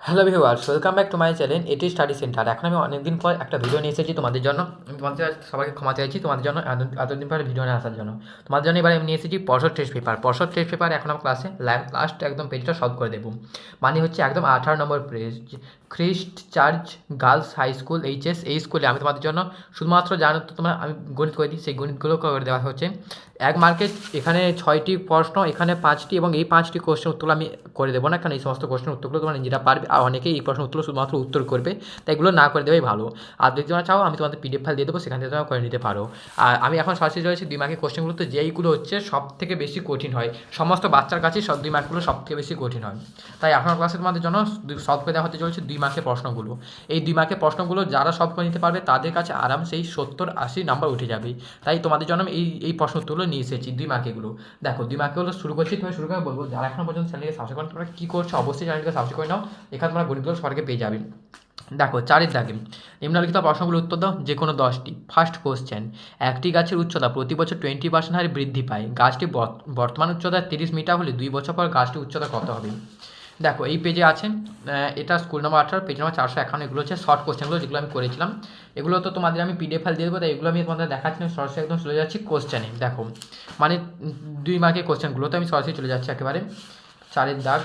Hello viewers welcome back to my channel এটি study centre এখন আমি অনেকদিন পর একটা ভিডিও নিয়ে এসেছি তোমাদের জন্য। তোমাদের সবাইকে ক্ষমা চাইছি, তোমাদের জন্য এতদিন পরে ভিডিও নিয়ে আসার জন্য। তোমাদের জন্য এবার আমি নিয়ে এসেছি পরশোর টেস্ট পেপার পরশোর টেস্ট পেপার এখন আমার ক্লাসে লাস্ট একদম পেজটা সলভ করে দেবো। মানে হচ্ছে একদম আঠারো number page Christ church girls high school, HS, এই স্কুলে আমি তোমাদের জন্য শুধুমাত্র জানো তো তোমরা, আমি গণিত করে দিই, সেই গণিতগুলো করে দেওয়া হচ্ছে। এক মার্কেট এখানে ছয়টি প্রশ্ন, এখানে পাঁচটি এবং এই পাঁচটি কোশ্চেন উত্তর আমি করে দেবো না, কারণ এই সমস্ত কোশ্চেন উত্তরগুলো তোমরা নিজেরা পারবে, আর অনেকেই এই প্রশ্ন উত্তর শুধুমাত্র উত্তর করবে, তাই এগুলো না করে দেওয়াই ভালো। আর যদি তোমরা চাও, আমি তোমাদের পিডিএফ ফাইল দিয়ে দেবো, সেখান থেকে তোমরা করে নিতে পারো। আর আমি এখন সরাসরি রয়েছে দুই মার্কের কোশ্চেনগুলো তো যেইগুলো হচ্ছে সব থেকে বেশি কঠিন হয়। সমস্ত বাচ্চার কাছেই সব দুই মার্কগুলো সব থেকে বেশি কঠিন হয়। তাই এখন ক্লাসে তোমাদের জন্য করে দেওয়া হতে চলছে দুই মার্কের প্রশ্নগুলো। এই দুই মার্কের প্রশ্নগুলো যারা সব করে নিতে পারবে, তাদের কাছে আরাম সেই সত্তর আশি নাম্বার উঠে যাবে। তাই তোমাদের জন্য এই এই প্রশ্ন উত্তরগুলো নিয়ে এসেছি দুই মার্কেগুলো দেখো, দুই মার্কেগুলো শুরু করছি, তুমি শুরু করে বলব। যারা এখনও পর্যন্ত চ্যানেলকে সাবস্ক্রাইব করে তোমরা কী করছ? অবশ্যই চ্যানেলকে সাবস্ক্রাইব করে নাও। এখানে তোমরা গণিতগুলো সরকারে পেয়ে যাবে। দেখো চারের দাগে নিম্নলিখিত প্রশ্নগুলো উত্তর দাও, যে কোনো দশটি। ফার্স্ট কোশ্চেন একটি গাছের উচ্চতা প্রতি বছর টোয়েন্টি পার্সেন্ট হারে বৃদ্ধি পায়। গাছটি বর্ত- বর্তমান উচ্চতা তিরিশ মিটার হলে দুই বছর পর গাছটির উচ্চতা কত হবে? দেখো, এই পেজে আছেন এটা স্কুল নম্বর আঠারো পেজ নম্বর চারশো একান্ন, এগুলো হচ্ছে শর্ট কোশ্চেনগুলো যেগুলো আমি করেছিলাম। এগুলো তো তোমাদের আমি পিডিএফ ফাইল দিয়ে দেবো, তাই এগুলো আমি তোমাদের দেখাচ্ছি না সরাসরি একদম চলে যাচ্ছি কোশ্চেনে দেখো মানে দুই মার্কের কোশ্চেনগুলো তো আমি সরাসরি চলে যাচ্ছি একেবারে। চারের দাগ,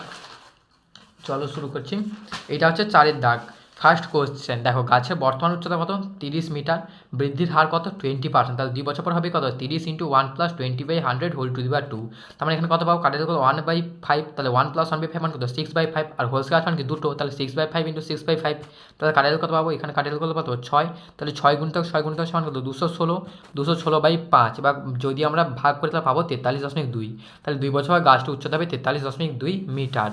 চলো শুরু করছি। এটা হচ্ছে চারের দাগ। ফার্স্ট কোশ্চেন দেখো, গাছের বর্তমান উচ্চতা কত? তিরিশ মিটার। বৃদ্ধির হার কত? টোয়েন্টি পার্সেন্ট তাহলে দুই বছর পর হবে কত? তিরিশ into one plus twenty by hundred whole to the two তার মানে এখানে কত পাবো? কাটের কত ওয়ান বাই ফাইভ তাহলে one plus one by five মানে কত? সিক্স বাই ফাইভ আর হোল গাছ মানে কি? দুটো। তাহলে six by five into six by five তাহলে কাটের কত পাবো? এখানে কাটের কত? পাবো ছয়। তাহলে ছয় গুণিতক, ছয় গুণ গুণিতক সমান কত? দুশো ষোলো। দুশো ষোলো বাই পাঁচ। বা যদি আমরা ভাগ করে তাহলে পাবো তেতাল্লিশ দশমিক দুই। তাহলে দুই বছর গাছটি উচ্চতা হবে তেতাল্লিশ দশমিক দুই মিটার।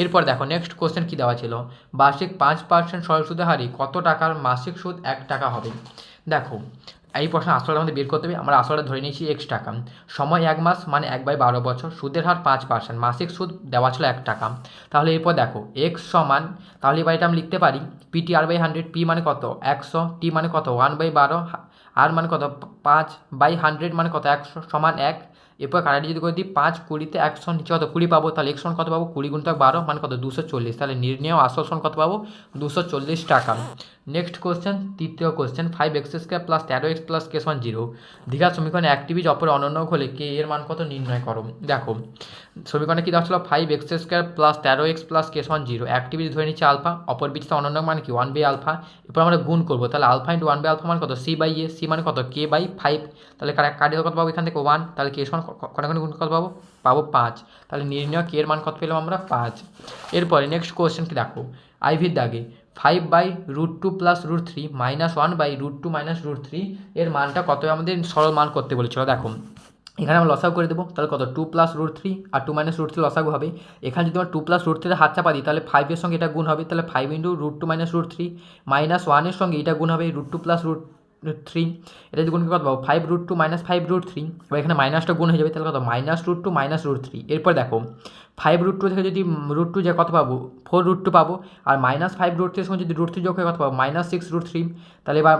এরপর দেখো নেক্সট কোশ্চেন কী দেওয়া ছিল? বার্ষিক পাঁচ পার্সেন্ট সরল সুদের হারে কত টাকার মাসিক সুদ এক টাকা হবে? দেখো, এই প্রশ্ন আসলটা আমাদের বের করতে হবে। আমরা আসলটা ধরে নিয়েছি এক্স টাকা। সময় এক মাস মানে এক বাই বারো বছর। সুদের হার পাঁচ পার্সেন্ট মাসিক সুদ দেওয়া ছিল এক টাকা। তাহলে এরপর দেখো এক্স সমান, তাহলে এবার এটা আমি লিখতে পারি P T R by hundred P মানে কত? একশো টি মানে কত? ওয়ান বাই বারো আর মানে কত? পাঁচ বাই হান্ড্রেড মানে কত? একশো সমান এক। এরপর কাটাটি যদি করে দিই, পাঁচ কুড়িতে একশো নিচে কত? কুড়ি পাবো, তাহলে একশো কত পাবো? কুড়ি গুণিতক বারো মানে কত? দুশো চল্লিশ। তাহলে নির্ণয় আসল সমান কত পাবো? দুশো চল্লিশ টাকা। নেক্সট কোশ্চেন তৃতীয় question five x square plus তেরো এক্স প্লাস কেস ওয়ান জিরো দীঘা সমীকরণে অ্যাক্টিভিজ অপর অনন্য হলে কে এর মান কত নির্ণয় করো? দেখো, সমীকরণে কী দেওয়া ছিল? ফাইভ এক্স স্কোয়ার প্লাস তেরো এক্স প্লাস কেস ওয়ান জিরো অ্যাক্টিভিজ ধরে নিচ্ছে আলফা অপর বিচিত অনন্য মানে কি? ওয়ান বাই আলফা এরপর আমরা গুণ করব, তাহলে alpha into one by alpha মানে কত? সি বাই এ সি মানে কত? কে বাই ফাইভ তাহলে কার্ডিয়াল কত পাবো এখান থেকে? ওয়ান তাহলে কে ওয়ান কটাখানি গুণ কত পাবো? পাবো পাঁচ। তাহলে নির্ণয় কে এর মান কত পেলাম আমরা? পাঁচ। এরপরে নেক্সট কোয়েশ্চেন কি দেখো। আইভির দাগে five by root two plus root three minus one by root two minus root three এর মানটা কত? আমাদের সরল মান করতে বলেছিল। দেখো, এখানে আমরা লসাগু করে দেবো। তাহলে কত? টু প্লাস রুট থ্রি আর টু মাইনাস রুট থ্রি লসাগু হবে। এখানে যদি আমরা টু প্লাস রুট থ্রিতে হাত চাপা দিই, তাহলে ফাইভের সঙ্গে এটা গুণ হবে। তাহলে five into root two minus root three minus ওয়ানের সঙ্গে এটা গুণ হবে। Root two plus root three এটা যদি গুণ কত পাবো five root two minus five root three এবার এখানে মাইনাসটা গুণ হয়ে যাবে, তাহলে কত? Minus root two minus root three এরপর দেখো ফাইভ রুট টু থেকে যদি রুট টু যে কত পাবো? ফোর রুট টু পাবো। আর মাইনাস ফাইভ রুট থ্রির সঙ্গে যদি রুট থ্রি যোগ হয়ে কত পাবো? মাইনাস সিক্স রুট থ্রি তাহলে এবার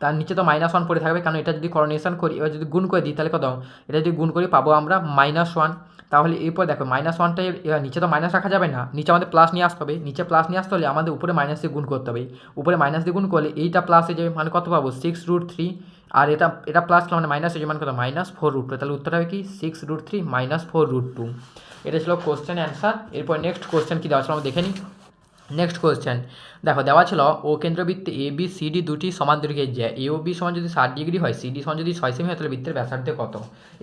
তার নিচে তো মাইনাস ওয়ান পড়ে থাকবে, কারণ এটা যদি করোনেশন করি, এবার যদি গুণ করে দিই, তাহলে কত? এটা যদি গুণ করি, পাবো আমরা মাইনাস ওয়ান তাহলে এরপর দেখো মাইনাস ওয়ানটা নিচে তো মাইনাস রাখা যাবে না। নিচে আমাদের প্লাস নিয়ে আসতে হবে। নিচে প্লাস নিয়ে আসতে হলে আমাদের উপরে মাইনাস দিয়ে গুণ করতে হবে। উপরে মাইনাস দিয়ে গুণ করলে এইটা প্লাস যাবে মানে কত পাবো? সিক্স রুট থ্রি আর এটা এটা প্লাস মানে মাইনাস হয়ে মানে কত মাইনাস ফোর রুট টু তাহলে উত্তর হবে কি? Six root three minus four root two এটা ছিল কোশ্চেন অ্যান্সার এরপর নেক্সট কোশ্চেন কী দেওয়া ছিল? আমরা দেখে নিই। নেক্সট কোয়েশ্চেন দেখো, দেওয়া ছিল ও কেন্দ্রবৃত্তে এ বি সি ডি দুটি সমান দৈর্ঘ্যের যে এ ও বি সমান যদি ষাট ডিগ্রি হয় সি ডি সমান যদি ছয় সেমি হয়, তাহলে বৃত্তের ব্যাসার্ধে কত?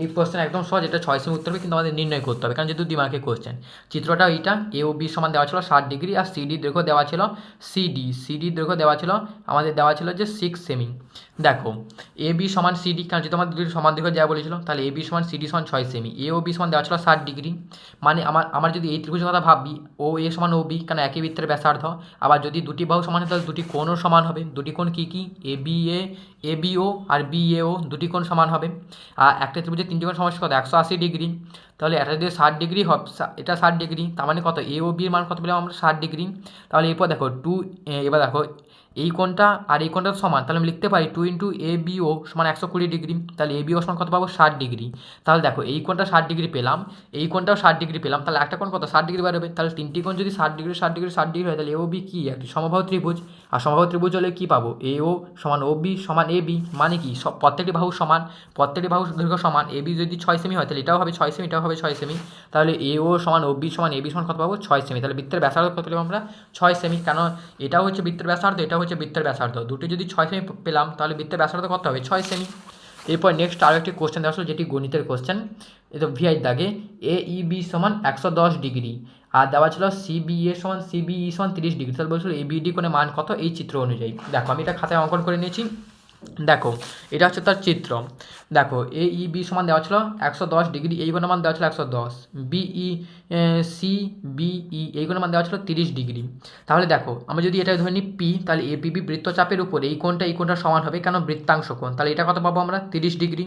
এই কোয়েশ্চেন একদম সহজ, এটা ছয় সেমি উত্তর হবে, কিন্তু আমাদের নির্ণয় করতে হবে, কারণ যেহেতু দিমাগে কোয়েশ্চেন চিত্রটা এইটা এ ও বি সমান দেওয়া ছিল ষাট ডিগ্রি, আর সি ডি দৈর্ঘ্য দেওয়া ছিল সি ডি সি ডি দৈর্ঘ্য দেওয়া ছিল, আমাদের দেওয়া ছিল যে সিক্স সেমি। দেখো এ বি সমান সি ডি কারণ যেহেতু আমার দুটি সমান দৈর্ঘ্য দেওয়া বলেছিল, তাহলে এ বি সমান সি ডি সমান ছয় সেমি। এ ও বি সমান দেওয়া ছিল ষাট ডিগ্রি। মানে আমার আমার যদি এই ত্রিভুজের কথা ভাবি ও এ সমান ও বি কারণ একই বৃত্তের ব্যাসার্ধ? আবার যদি দুটি বাহু সমান হয় তাহলে দুটি কোণও সমান হবে। দুটি কোণ কী কী? A B A A B O R B A O দুটি কোণ সমান হবে। আর একটা ত্রিভুজের তিনটি কোণ সমস্যা কত? একশো আশি ডিগ্রি। তাহলে এটা যদি ষাট ডিগ্রি হবে এটা ষাট ডিগ্রি, তার মানে কত? এ ও বির মান কত পেলাম আমরা? ষাট ডিগ্রি। তাহলে এরপর দেখো টু এবার দেখো, এই কোণটা আর এই কোণটা সমান। তাহলে আমি লিখতে পারি টু ইন্টু এ বিও সমান একশো কুড়ি ডিগ্রি। তাহলে এ বিও সমান কত পাবো? ষাট ডিগ্রি। তাহলে দেখো, এই কোণটা ষাট ডিগ্রি পেলাম, এই কোণটাও ষাট ডিগ্রি পেলাম। তাহলে একটা কোণ কত? ষাট ডিগ্রি বাড়বে তাহলে তিনটি কোণ যদি ষাট ডিগ্রি ষাট ডিগ্রি ষাট ডিগ্রি হয়, তাহলে এ ও বি কী? একটি সমবাহু ত্রিভুজ। আর সমবাহু ত্রিভুজ হলে কী পাবো? এ ও সমান ও বি সমান এ বি মানে কি? সব প্রত্যেকটি বাহু সমান। প্রত্যেকটি বাহু দৈর্ঘ্য সমান। এ বি যদি ছয় সেমি হয়, তাহলে এটাও হবে ছয় সেমি এটাও হবে ছয় সেমি তাহলে এ ও সমান ও বি সমান এ বি সমান কত পাবো? ছয় সেমি তাহলে বৃত্তের ব্যাসার্ধ কত পেলাম আমরা? ছয় সেমি কেন? এটাও হচ্ছে বৃত্তের ব্যাসার্ধ, এটাও হচ্ছে বৃত্তের ব্যাসার্ধ। দুটি যদি ছয় সেমি পেলাম, তাহলে বৃত্তের ব্যাসার্ধ কত হবে? ছয় সেমি এরপর নেক্সট আরও একটি কোশ্চেন দেওয়া যেটি গণিতের কোশ্চেন এ তো ভিআই দাগে। এ ই বি সমান একশো দশ ডিগ্রি। আর দেওয়া ছিল সিবি এ সমান সিবিই সমান তিরিশ ডিগ্রি। তাহলে বলছিল এ বিডি কোণে মান কত? এই চিত্র অনুযায়ী। দেখো, আমি এটা খাতায় অঙ্কন করে নিয়েছি। দেখো, এটা হচ্ছে তার চিত্র। দেখো এ ই বি সমান দেওয়া ছিল একশো দশ ডিগ্রি এই কোণের মান দেওয়া ছিল একশো দশ। বিই সি বিই এই কোণের মান দেওয়া ছিল তিরিশ ডিগ্রি। তাহলে দেখো, আমরা যদি এটা ধরে নিই পি তাহলে এ পিবি বৃত্তচাপের উপর এই কোণটা এই কোণটা সমান হবে কেন? বৃত্তাংশ কোণ। তাহলে এটা কত পাবো আমরা? তিরিশ ডিগ্রি।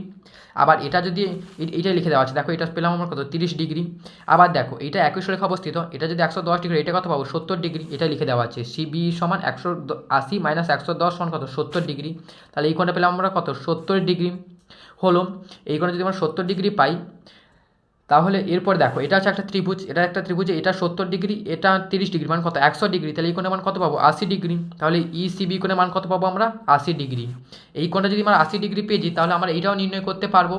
আবার এটা যদি এটা লিখে দেওয়া আছে, দেখো এটা পেলাম আমরা কত? তিরিশ ডিগ্রি। আবার দেখো, এটা একই সরেখা অবস্থিত, এটা যদি একশো দশ ডিগ্রি, এটা কত পাবো? সত্তর ডিগ্রি এটা লিখে দেওয়া আছে। সিবি সমান একশো আশি মাইনাস একশো দশ সমান কত? সত্তর ডিগ্রি। তাহলে এই কোণটা পেলাম আমরা কত? সত্তর ডিগ্রি। হলো, এই কোণে যদি আমরা সত্তর ডিগ্রি পাই তাহলে এরপর দেখো, এটা হচ্ছে একটা ত্রিভুজ, এটা একটা ত্রিভুজ এটা সত্তর ডিগ্রি, এটা তিরিশ ডিগ্রি মানে কত? একশো ডিগ্রি, তাহলে এই কোণের মান কত পাবো? আশি ডিগ্রি। তাহলে ইসিবি কোণের মান কত পাবো আমরা? আশি ডিগ্রি। এই কোণটা যদি আমরা আশি ডিগ্রি পেয়েছি তাহলে আমরা এইটাও নির্ণয় করতে পারব।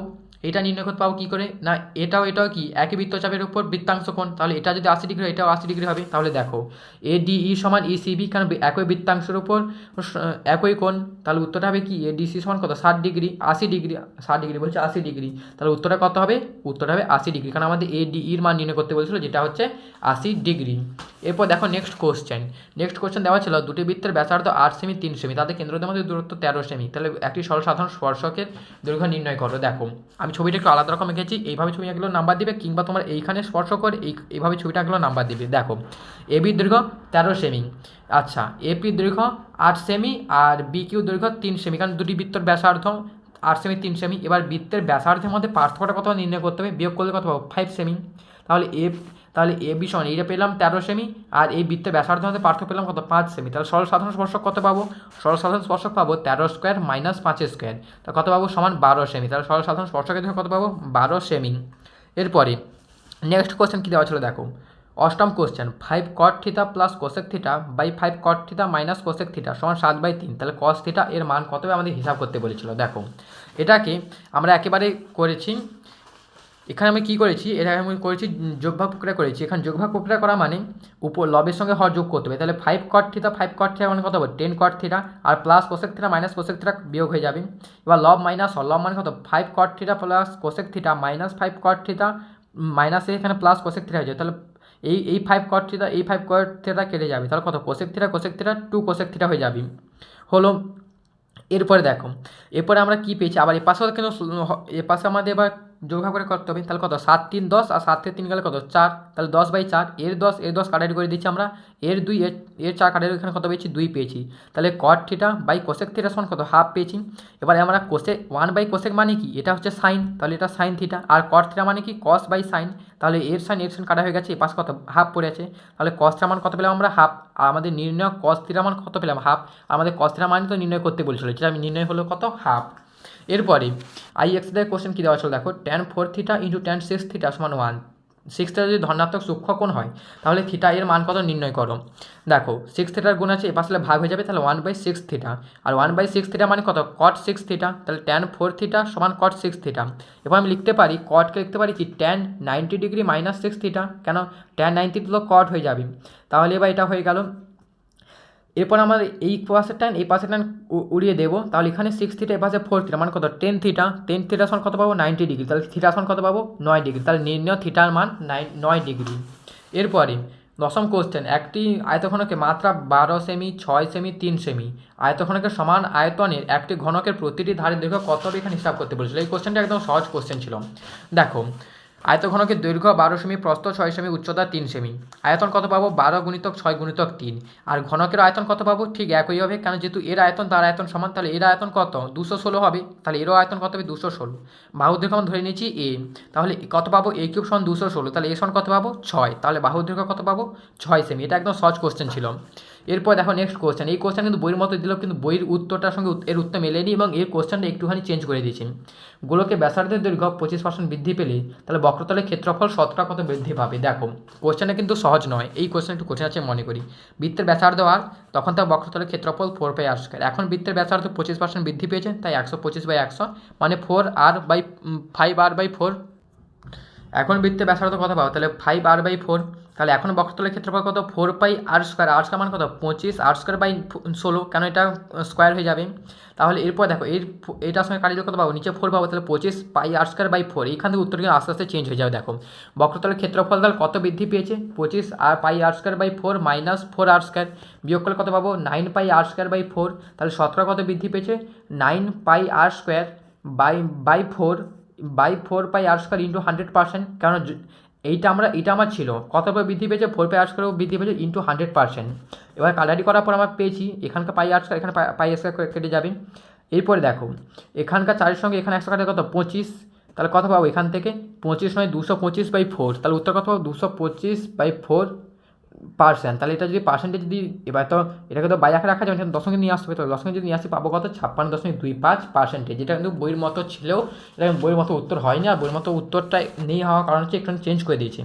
এটা নির্ণয় করতে পাবো কী করে? না, এটাও এটাও কি? একই বৃত্তচাপের উপর বৃত্তাংশ কোণ? তাহলে এটা যদি আশি ডিগ্রি হয়, এটাও আশি ডিগ্রি হবে। তাহলে দেখো, এ ডিই সমান ইসিবি কারণ একই বৃত্তাংশের উপর একই কোণ। তাহলে উত্তরটা হবে কি? এ ডিসি সমান কত? ষাট ডিগ্রি। আশি ডিগ্রি, ষাট ডিগ্রি বলছে আশি ডিগ্রি। তাহলে উত্তরটা কত হবে? উত্তরটা হবে আশি ডিগ্রি। কারণ আমাদের এ ডিইর মান নির্ণয় করতে বলছিল যেটা হচ্ছে আশি ডিগ্রি। এরপর দেখো নেক্সট কোশ্চেন নেক্সট কোশ্চেন দেওয়া ছিল, দুটি বৃত্তের ব্যাসার্ধ আট সেমি, তিন সেমি। তাদের কেন্দ্রদের মধ্যে দূরত্ব তেরো সেমি। তাহলে একটি সরল সাধারণ স্পর্শকের দৈর্ঘ্য নির্ণয় করো। দেখো, আমি ছবিটা একটু আলাদা রকম এঁকেছি এইভাবে ছবি আঁকলেও নাম্বার দিবে, কিংবা তোমার এইখানে স্পর্শ করে এই এইভাবে ছবিটা আঁকলেও নাম্বার দিবে। দেখো এবির দৈর্ঘ্য তেরো সেমি আচ্ছা এপির দৈর্ঘ্য আট সেমি আর বি কিউ দৈর্ঘ্য তিন সেমি কারণ দুটি বৃত্তর ব্যাসার্ধ, আট সেমি তিন সেমি এবার বৃত্তের ব্যাসার্ধের মধ্যে পার্থক্যটা কত নির্ণয় করতে হবে, বিয়োগ করলে কত পাবো? ফাইভ সেমি তাহলে এ তাহলে এ বি সমান এইটা পেলাম তেরো সেমি, আর এই বৃত্তের ব্যাসার্ধের মধ্যে পার্থক্য পেলাম কত? পাঁচ সেমি। তাহলে সরল সাধারণ স্পর্শক কত পাবো? সরল সাধারণ স্পর্শক পাবো তেরো স্কোয়ার মাইনাস পাঁচের স্কোয়ার। তা কত পাবো? সমান বারো সেমি। তাহলে সরল সাধারণ স্পর্শকের জন্য কত পাবো? বারো সেমি। এরপরে নেক্সট কোশ্চেন কী দেওয়া ছিল দেখো? অষ্টম question five cot theta plus cosec theta by five cot theta minus cosec theta সমান সাত বাই তিন। তাহলে কস থিটা এর মান কত আমাদের হিসাব করতে বলেছিল। দেখো, এটাকে আমরা একেবারে করেছি এখানে আমি কী করেছি? এটা আমি করেছি যোগভাগ প্রক্রিয়া করেছি। এখানে যোগভাগ প্রক্রিয়া করা মানে উপর লবের সঙ্গে হর যোগ করতে হবে। তাহলে five cot theta five cot theta মানে কত হবে? টেন কট থিটা আর plus cosec theta minus cosec theta বিয়োগ হয়ে যাবে। এবার লব মাইনাস হর, লব মানে কত? Five cot theta plus cosec theta minus five cot theta মাইনাসে এখানে প্লাস কোশেক থিটা হয়ে যাবে। তাহলে এই এই ফাইভ কট থিটা এই ফাইভ কট থিটা কেটে যাবে। তাহলে কত? Cosec theta cosec theta two cosec theta হয়ে যাবে। হলো, এরপরে দেখো, এরপরে আমরা কী পেয়েছি? আবার এ পাশেও কেন এ পাশে আমাদের এবার যোগা করে করতে হবে? তাহলে কত? সাত, তিন, দশ, আর সাত থেকে তিন গেলে কত? চার। তাহলে দশ বাই চার, এর দশ এর দশ কাটারি করে দিচ্ছি আমরা। এর দুই, এর এর চার কাটারি এখানে কত পেয়েছি? দুই পেয়েছি। তাহলে cot theta by cosec theta সমান কত? হাফ পেয়েছি। এবারে আমরা কোসেক ওয়ান বাই কোসেক মানে কি? এটা হচ্ছে সাইন তাহলে এটা সাইন থিটা আর কট থিটা মানে কি? কস বাই সাইন তাহলে এর সাইন এর সাইন কাটা হয়ে গেছে। এ পাশ কত? হাফ পড়ে আছে। তাহলে কস থিটা কত পেলাম আমরা? হাফ আর আমাদের নির্ণয় কস থিটা মান কত পেলাম? হাফ আমাদের কস থিটা মান তো নির্ণয় করতে বলছিল। যেটা আমি নির্ণয় হলো কত? হাফ এরপরে আই এক্স দেয় কোশ্চেন কী দেওয়া ছিল দেখো tan four theta into tan six theta সমান ওয়ান সিক্সটা যদি ধনাত্মক সূক্ষ্ম হয়, তাহলে থিটা এর মান কত নির্ণয় করো? দেখো সিক্স থিটার গুণ আছে, এপাশে ভাগ হয়ে যাবে, তাহলে ওয়ান বাই সিক্স থিটা আর ওয়ান বাই সিক্স থিটা মানে কত? কট সিক্স থিটা তাহলে ট্যান ফোর থিটা সমান কট সিক্স থিটা এবার আমি লিখতে পারি কটকে লিখতে পারি কি? Tan ninety degree minus six theta কেন? ট্যান নাইনটি তো কট হয়ে যাবে। তাহলে এবার এটা হয়ে গেল এরপর আমার এই পাশের টাইম, এই পাশের টাইম উড়িয়ে দেবো। তাহলে এখানে সিক্স থিটা এ পাশে ফোর থিটা মানে কত? টেন থিটা টেন থিটা সমান কত পাবো? নাইনটি ডিগ্রি তাহলে থিটা সমান কত পাবো? নয় ডিগ্রি তাহলে নির্ণয় থিটার মান নাইন নয় ডিগ্রি এরপরে দশম কোশ্চেন একটি আয়তঘনকে মাত্রা বারো সেমি ছয় সেমি তিন সেমি আয়তঘনকের সমান আয়তনের একটি ঘনকের প্রতিটি ধারের দৈর্ঘ্য কত এখানে হিসাব করতে বলেছিল। এই কোশ্চেনটা একদম সহজ কোশ্চেন ছিল। দেখো আয়তঘনকের দৈর্ঘ্য বারো সেমি, প্রস্থ ছয় সেমি, উচ্চতা তিন সেমি। আয়তন কত পাবো? বারো গুণিতক ছয় গুণিতক তিন। আর ঘনকের আয়তন কত পাবো? ঠিক একই হবে কারণ যেহেতু এর আয়তন তার আয়তন সমান, তাহলে এর আয়তন কত? দুশো ষোলো হবে, তাহলে এরও আয়তন কত হবে? দুশো ষোলো। আমরা ধরে নিয়েছি এ। তাহলে কত পাবো? এ কিউব সমান দুশো ষোলো, তাহলে এ সমান কত পাবো? ছয়। তাহলে বাহুর দৈর্ঘ্য কত পাবো? ছয় সেমি। এটা একদম সহজ কোশ্চেন ছিল। এরপর দেখো নেক্সট কোশ্চেন এই কোশ্চেন কিন্তু বইয়ের মতো দিলেও কিন্তু বইয়ের উত্তরটার সঙ্গে এর উত্তর মেলেনি এবং এর কোশ্চেনটা একটুখানি চেঞ্জ করে দিয়েছি গোলকে ব্যাসার্ধের দৈর্ঘ্য পঁচিশ পার্সেন্ট বৃদ্ধি পেলে তাহলে বক্রতলের ক্ষেত্রফল শতকরা কত বৃদ্ধি পাবে? দেখো কোশ্চেনটা কিন্তু সহজ নয়, এই কোশ্চেন একটু কঠিন আছে মনে করি। বৃত্তের ব্যাসার্ধ আর, তখন তার বক্রতলের ক্ষেত্রফল ফোর বাই আর স্কোয়ার এখন বৃত্তের ব্যাসার্ধ পঁচিশ পার্সেন্ট বৃদ্ধি পেয়েছে, তাই একশো পঁচিশ বাই একশো মানে four R by five R by four এখন বৃত্তে ব্যাসার্ধ কত পাবো তাহলে ফাইভ আর বাই ফোর তাহলে এখন বক্রতলের ক্ষেত্রফল কত? Four pi R square R square মানে কত? পঁচিশ আর স্কোয়ার বাই ষোলো। কেন এটা স্কোয়ার হয়ে যাবে? তাহলে এরপর দেখো, এর এটার সঙ্গে কাটিয়ে কত পাবো? নিচে ফোর পাবো, তাহলে পঁচিশ pi R square by four এইখান থেকে উত্তর কিন্তু আস্তে আস্তে চেঞ্জ হয়ে যাবে, দেখো। বক্রতলের ক্ষেত্রফল তাহলে কত বৃদ্ধি পেয়েছে? পঁচিশ R pi R square by four minus four R square বিয়োগ করলে কত পাবো? Nine pi R square by four তাহলে শতকরা কত বৃদ্ধি পেয়েছে? Nine pi R square by by four by four pi R square into hundred percent কারণ এইটা আমরা এটা আমার ছিল। কত করে বৃদ্ধি পেয়েছে? ফোর পাই আর স্কোয়ারও বৃদ্ধি পেয়েছে ইন্টু হান্ড্রেড পার্সেন্ট এবার কালারি করার পর আমরা পেয়েছি, এখানকার পাই আর স্কোয়ার এখানে পাই- স্কোয়ার কেটে যাবে। এরপরে দেখো, এখানকার চারের সঙ্গে এখানে একশো কাটে কত? পঁচিশ। তাহলে কত পাবো? এখান থেকে পঁচিশ নয়, দুশো পঁচিশ বাই ফোর তাহলে উত্তর কত পাবো? দুশো পঁচিশ বাই ফোর পার্সেন্ট তাহলে এটা যদি পার্সেন্টেজ যদি এবার তো এটাকে তো বাইরে রাখা যাবে না, দশমিক নিয়ে আসতে হবে। তো দশমিক যদি নিয়ে আসি পাবো কত? ছাপ্পান্ন দশমিক দুই পাঁচ পার্সেন্টেজ যেটা কিন্তু বইয়ের মতো ছিলেও এটা বইয়ের মতো উত্তর হয়নি আর বইয়ের মতো উত্তরটা নেই হওয়ার কারণ হচ্ছে একটু চেঞ্জ করে দিয়েছি।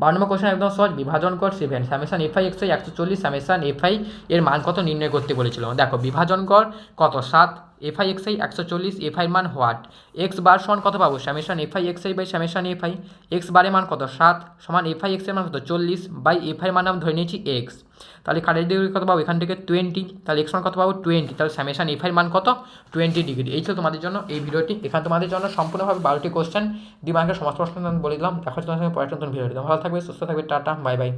বারো নম্বর কোশ্চেন একদম সহজ বিভাজন কর সেভেন স্যামেশন এফআই একশো একশো চল্লিশ স্যামেশন এফআই এর মান কত নির্ণয় করতে বলেছিল? দেখো বিভাজন কর কত? সাত এফআই এক্সআই একশো চল্লিশ, এফআই মান হোয়াট? এক্স বার সমান কত পাবো? Summation FI XI by summation FI. X বারের মান কত? সাত সমান এফআই এক্সের মান কত? চল্লিশ বাই এফআই মান আমি ধরে নিয়েছি এক্স। তাহলে কারের ডিগ্রি কত পাবো? এখান থেকে টোয়েন্টি। তাহলে এক্স মান কত পাবো? টোয়েন্টি। তাহলে স্যামেশন এফআই মান কত? Twenty degree. এই ছিল তোমাদের জন্য এই ভিডিওটি। এখানে তোমাদের জন্য সম্পূর্ণভাবে বারোটি কোশ্চেন দিমাগের সমস্ত প্রশ্ন বলে দিলাম। দেখা হচ্ছে তোমার সঙ্গে পরের নতুন ভিডিও ভালো থাকবে, সুস্থ থাকবে, টাটা, বাই বাই।